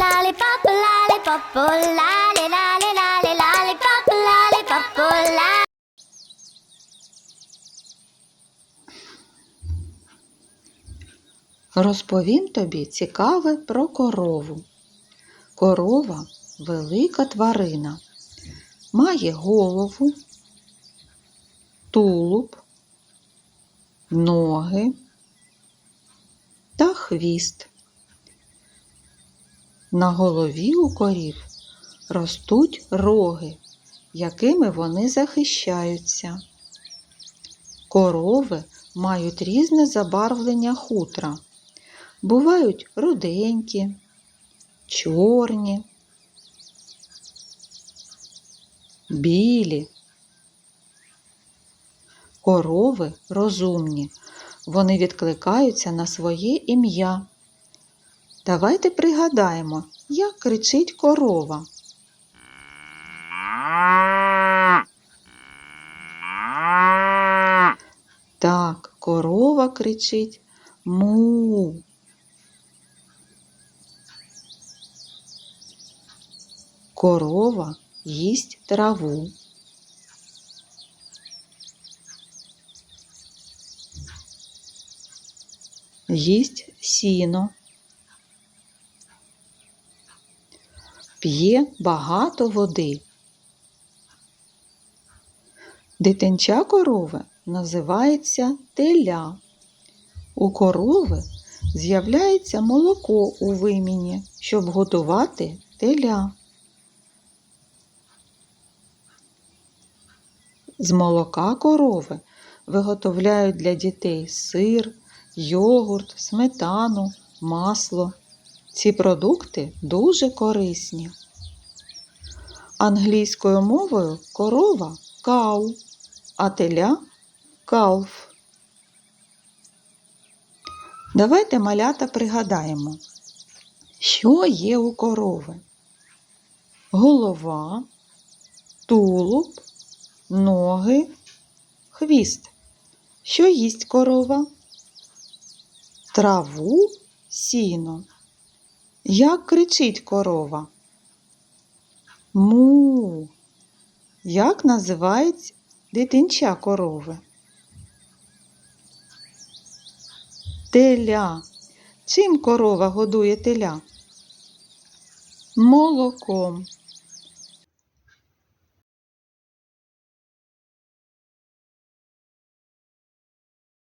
lollipop, lollipop, lolly, lolly, lolly, lollipop, lollipop. Розповім тобі цікаве про корову. Корова велика тварина. Має голову, тулуб, ноги та хвіст. На голові у корів ростуть роги, якими вони захищаються. Корови мають різне забарвлення хутра. Бувають руденькі, чорні, білі. Корови розумні, вони відкликаються на своє ім'я. Давайте пригадаємо, як кричить корова. Так, корова кричить му. Корова їсть траву. Їсть сіно. П'є багато води. Дитинча корови називається теля. У корови з'являється молоко у виміні, щоб готувати теля. З молока корови виготовляють для дітей сир, йогурт, сметану, масло. Ці продукти дуже корисні. Англійською мовою корова кау, а теля калф. Давайте малята пригадаємо, що є у корови. Голова, тулуб, ноги, хвіст. Що їсть корова? Траву, сіно. Як кричить корова? Му. Як називають дитинча корови? Теля. Чим корова годує теля? Молоком.